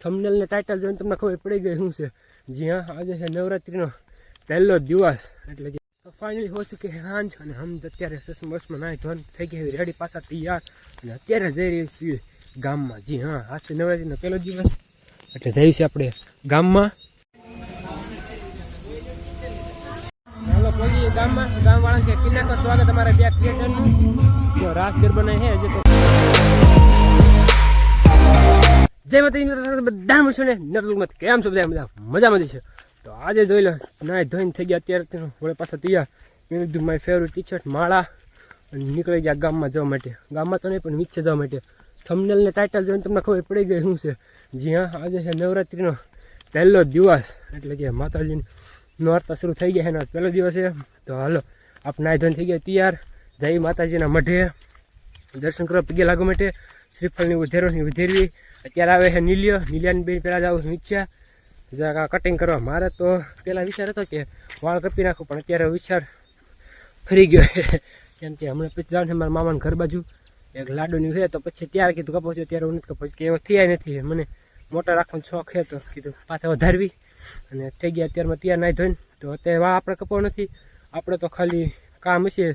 Thumbnail ને title જોઈને તમને ખબર પડી ગઈ શું છે. જી હા આજે છે નવરાત્રીનો પહેલો દિવસ. એટલે કે ફાઇનલી હો ચૂકી છે સાંજ અને હમ અત્યારે ચશ્મા બસમાં નાહી ધોન થઈ ગયા રેડી પાછા તૈયાર. અને અત્યારે જઈ રહી છીએ ગામમાં. જી હા આજે નવરાત્રીનો પહેલો દિવસ. એટલે જઈએ છીએ આપણે ગામમાં. ગામમાં? ગામવાળા કે કિન્ના સ્વાગત અમારા ત્યાં ક્રિએટરનું રાસ ગરબા હે હજી તો જય માતાજી, મિત્રો બધા મશો ને નરલુમત કેમ છો બધા? મજા મજામાં છે. તો આજે જોઈ લો, નાય ધોઈને થઈ ગયા અત્યારે વળે પાછા તૈયાર. મેં કીધું, મારી ફેવરેટ ટી શર્ટ માળા. અને નીકળી ગયા ગામમાં જવા માટે. ગામમાં તો નહીં, પણ નીચે જવા માટે. થમનેલને ટાઇટલ જોઈને તમને ખબર પડી ગઈ શું છે. જી હા, આજે છે નવરાત્રીનો પહેલો દિવસ. એટલે કે માતાજીની નોરતા શરૂ થઈ ગયા એનો પહેલો દિવસ છે. તો હાલો, આપ નાય ધોઈને થઈ ગયા તૈયાર. જય માતાજીના મઢે. દર્શન કરવા પગે લાગવા માટે. શ્રીફળની વધેરોની વધેરવી અત્યારે આવે છે નીલિયો. નીલિયાની બેન પહેલાં જાવ નીચે જરાક કટિંગ કરવા મારે તો પહેલાં વિચાર હતો કે વાળ કપી નાખું, પણ અત્યારે વિચાર ફરી ગયો કેમ કે હમણાં પછી જાઉં છે મારા મામાના ઘર બાજુ. એક લાડુની હોય તો પછી ત્યારે કીધું કપો છો. ત્યારે હું નથી કપો કે એવો થયા નથી. મને મોટા રાખવાનો શોખ છે તો કીધું, પાછા વધારવી. અને થઈ ગયા અત્યારમાં ત્યાં નાહી ધોઈને. તો અત્યારે વાળ આપણે કપો નથી. આપણે તો ખાલી કામ હશે.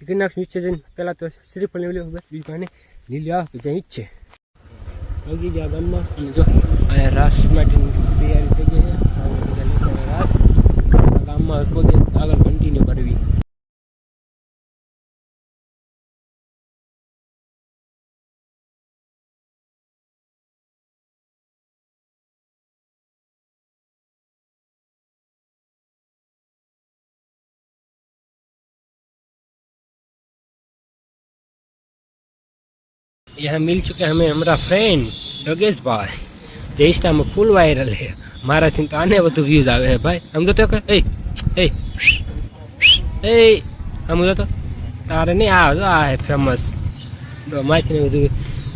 ગિરનાર નીચે જઈને પહેલાં તો શ્રીફળની લેવલી હવે બીજું કાંઈ લીલી આવે તો જ્યાં ઈચ્છે પગી ગયા ગામમાં. અને જો, અહીંયા રાસ માટેની તૈયારી થઈ ગઈ છે. રાસ. ગામમાં પગે આગળ કન્ટિન્યુ કરવી. यहाँ मिल चुके हैं हमें हमारा फ्रेंड योगेश भाई જે ઇન્સ્ટામાં ફૂલ વાયરલ છે મારાથી તો આને વધુ વ્યૂઝ આવે છે ભાઈ આમ તો કે એ એ એ આમ તો તારે નહીં આ જો આ હે ફેમસ તો માથીને બધું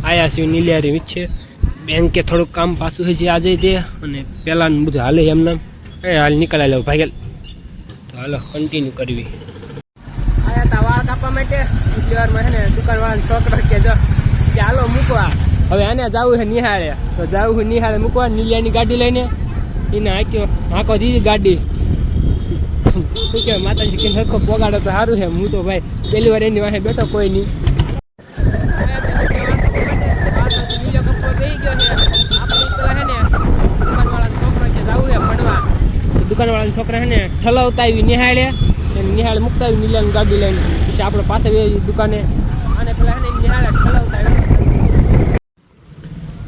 આયા છે નીલિયારી વીચ છે બેંકે થોડુંક કામ પાછું છે જે આજે દે અને પહેલાંનું બધું હાલે એમ નામ એ હાલ નીકળાય લો ભાઈ તો હાલો કન્ટિન્યુ કરવી આયા તા વાળ કાપવા માટે એટલી વારમાં છે ને દુકાનવાળાનો છોકરો કે જો કે મૂકવા. હવે આને જવું છે નિહાળે. તો જવું છે નિહાળે મૂકવા નીલિયાની ગાડી લઈને. એને હાંક્યો. હાંકો દીધી ગાડી. શું કે માતાજી કે સરખો પોગાડો તો સારું છે. હું તો ભાઈ પહેલી વાર એની વાહે બેઠો કોઈ નહીં. દુકાનવાળાના છોકરા છે ને ઠલાવતા આવી નિહાળે. અને નિહાળે મૂકતા આવી નીલાની ગાડી લઈને. પછી આપણે પાસે દુકાને. અને પેલા છે ને નિહાળે ઠલાવતા આવી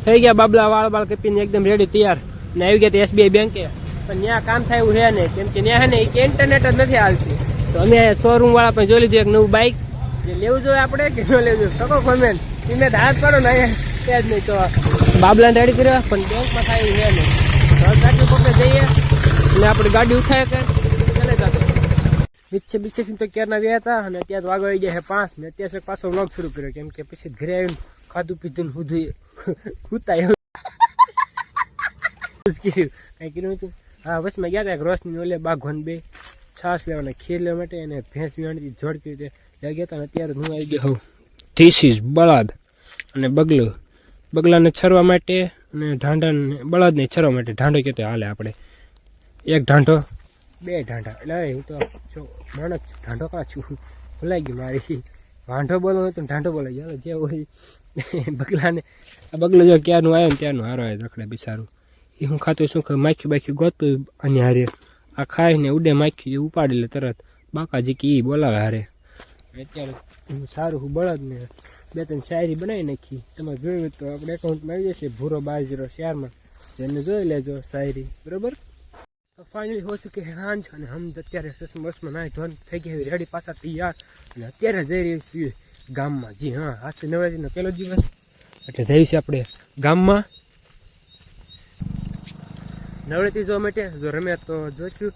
થઈ ગયા બાબલા વાળ બાળ કપીને એકદમ રેડી તૈયાર. ને આવી ગયા એસબીઆઈ બેંકે પણ ત્યાં કામ થાય એવું છે ને, કેમ કે ત્યાં ને એક ઇન્ટરનેટ જ નથી આવતી તો અમે શોરૂમ વાળા પણ જોઈ લીધું એક નવું બાઇક જે લેવું જોઈએ આપણે કે ન લેવું જોઈએ? ટકો કોમેન્ટ તમે હાથ કરો ને અહીંયા. ત્યાં જ નહીં તો બાબલાને રેડી કર્યો. પણ બેંકમાં થાય એવું છે ને. તો ગાડી પકડે જઈએ. અને આપણે ગાડી ઉઠાય કે ચાલે જતો. બીચે બીચેથી તો ક્યારના ગયા હતા અને અત્યારે વાગો આવી ગયા છે પાંચ. ને અત્યારે પાછો વ્લોગ શરૂ કર્યો. કેમ કે પછી ઘરે આવીને ખાધું પીધું ને હુધું ખૂતા એવું કઈ કર્યું હતું, હા વચમાં ગયા હતા એક રોશની ઓલે બાઘવાન બે. છાશ લેવાના, ખીર લેવા માટે અને ભેંસ વિયાણી ઝડપી રીતે લઈ ગયા હતા અત્યારે હું આવી ગયો ધીસ ઇઝ બળાદ અને બગલું. બગલાને છરવા માટે અને ઢાંઢાને, બળદને છરવા માટે ઢાંઢો કહેતો હાલે આપણે. એક ઢાંઢો, બે ઢાંઢા. એટલે હું તો જો માણસ છું, ઢાંઢો કાં છું? ભૂલાઈ ગયું મારી. વાંઢો બોલો તો ઢાંઢો બોલાઈ ગયો. જે હોય બગલાને, આ બગલો જો ક્યારનું આવ્યો ને ત્યારનું હારો આવ્યો રખડે બિચારું. એ હું ખાતું શું કે માખી બાખી ગોતું અને હારે. આ ખાઈને ઉડે માખી ઉપાડી લે તરત. બાકાજી કે એ બોલાવે હારે. અત્યારે હું સારું હું બળદ ને બે ત્રણ શાયરી બનાવી નાખી. તમે જોયું તો આપણે એકાઉન્ટમાં આવી જશે, ભૂરો બાર જીરો ચારમાં જેને જોઈ લેજો શાયરી. બરોબર? ફાઇનલી હો ચૂકી છે અને હમ અત્યારે ચશ્મા વસમાં નાય ધોન, થઈ ગયા રેડી પાછા તૈયાર. અને અત્યારે જઈ રહી છીએ ગામમાં. જી, હા આજથી નવરાત્રીનો પહેલો દિવસ. એટલે છીએ આપણે ગામમાં. નવરાત્રી જોવા માટે જો રમ્યા તો જોઈશું.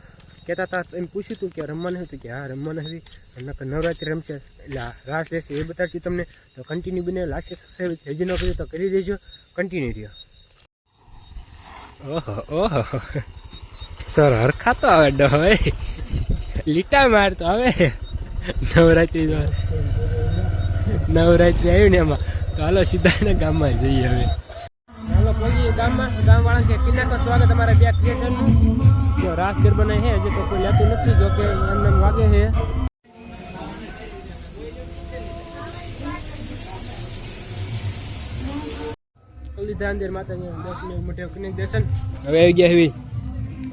કહેતા હતા એમ પૂછ્યું હતું કે રમવાનું હતું કે, હા, રમવાનું હતી. નકર નવરાત્રી રમશે, એટલે રાસ લેશે, એ બતાવશું તમને. તો કન્ટિન્યુ બને લાગશે સબસ્ક્રાઈબ હજી ન કર્યું તો કરી દેજો. કન્ટિન્યુ રહ્યો. ઓહો ઓહો. સર હરખાતો આવે ડહે. લીટા મારતો આવે. નવરાત્રી જો નવરાત્રી આવ્યું ને એમાં. તો હાલો સીધા ને ગામમાં જઈએ હવે. હાલો પહોંચીએ ગામમાં ગામવાળાને કે સ્વાગત અમારા ત્યાં ક્રિએટરનું જો રાસ ગરબાના છે હજી તો કોઈ લેતું નથી જો કે એમને વાગે છે. લીધા અંદર માતાજી દર્શન મોટે કનેક દર્શન. હવે આવી ગયા એવી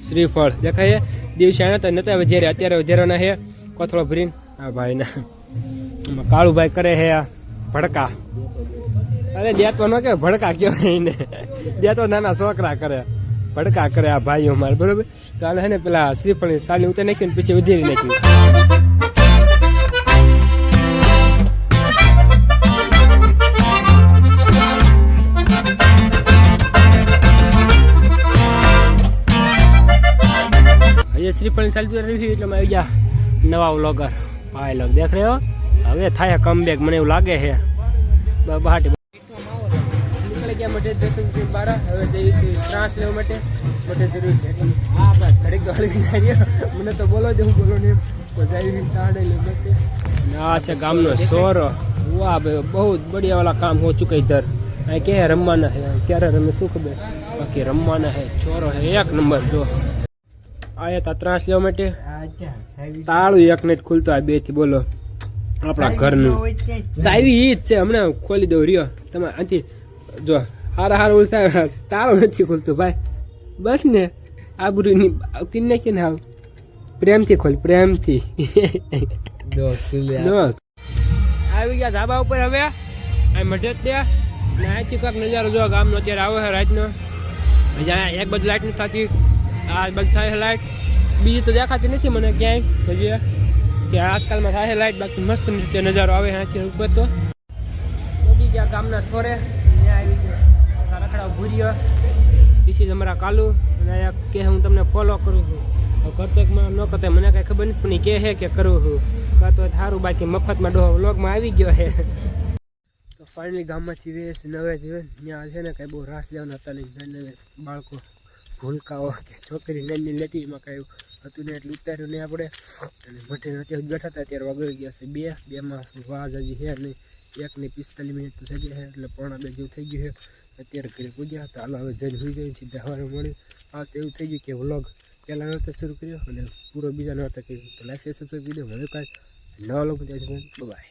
શ્રીફળ દેખાય દિવસે આના તો નતા વધારે અત્યારે વધારાના છે. કોથળો ભરીને. આ ભાઈના. કાળુભાઈ કરે હે ભડકા. અરે દેતો ન કે ભડકા કહેવાય એને. દેતો નાના છોકરા કરે. ભડકા કરે આ ભાઈઓ મારે, બરોબર? તો આને ને પેલા શ્રીફળની સાલી ઉતારી નાખી ને પછી ઉધેરી નાખી. શ્રીફળ ચાલતું રહ્યું એટલે મેં આવી ગયા નવા વ્લોગર. પાયલોગ દેખ રહ્યો? હવે થાય કમ મને એવું લાગે છે. બ- બહાટી નીકળી ગયા મઠે દર્શનથી બાર હવે જઈએ છીએ ત્રાસ લેવા માટે. જરૂર છે. બસ. ઘડીક મને તો બોલો જ હું બોલો ને તો જઈ તાડે લે બેઠે આ છે ગામનો સોરો વાહ ભાઈ બહુ બઢિયા વાલા કામ હો ચુકે ઇધર આ કે રમવાના છે? ક્યારે રમે શું ખબર? બાકી રમવાના છે. ચોરો છે. એક નંબર જો. આયા તા ત્રાસ લેવા માટે? તાળું એક ને જ ખુલતો આ બેથી બોલો. આપણા ઘરનું. સાવી ઈ જ છે હમણાં ખોલી દઉં રહ્યો. તમે આથી જો હારા હારા ઉલતા તારો નથી ખોલતો ભાઈ. બસ ને આબરૂની કિન્ને કિને આવ. પ્રેમથી ખોલ પ્રેમથી. આવી ગયા ધાબા ઉપર હવે. આ મઢે ત્યાં ને અહીંથી કાંક નજારો જો ગામનો અત્યારે આવે છે રાતનો. એક બાજુ લાઈટ નથી થતી. આ બાજુ થાય છે લાઈટ. બીજી તો દેખાતી નથી મને ક્યાંય. હજી કે આજકાલમાં થાય છે લાઈટ, બાકી મસ્ત રીતે નજારો આવે છે અહીંથી ઉપર તો. મોદી ગયા ગામના છોરે રખડા ભૂર્યો ટીસી તમારા કાલુ. અને કે હું તમને ફોલો કરું છું. તો કરતો એક માં ન કરતો મને કાંઈ ખબર નથી, પણ કે છે કે કરું છું. કરતો સારું બાકી મફતમાં ડોહો વ્લોગમાં આવી ગયો છે. તો ફાઇનલી ગામમાંથી વેસ, નવે જીવે ત્યાં છે ને કાંઈ બહુ રાસ લેવાના હતા નહીં બાળકો. ભૂલકાઓ કે છોકરી નાની લેતી એમાં કાંઈ હતું ને એટલું ઉતાર્યું નહીં આપણે. અને મઠે અત્યારે બેઠા હતા, ત્યારે વગડી ગયા છે બે. બેમાં વાજ હજી છે નહીં. એક ને પિસ્તાલીસ મિનિટ તો થઈ ગયા છે, એટલે પોણા બે જેવું થઈ ગયું છે. અત્યારે ઘરે પૂજ્યા તો હાલ હવે જઈને હોઈ જાય સીધા સવારે મળ્યું. આ તો એવું થઈ ગયું કે વ્લોગ પહેલાં નહોતો શરૂ કર્યો, અને પૂરો બીજા નહોતા કર્યો. તો લાઈક સબસ્ક્રાઈબ કરી દો. હવે કાંઈ નવા લોકો ત્યાં બાય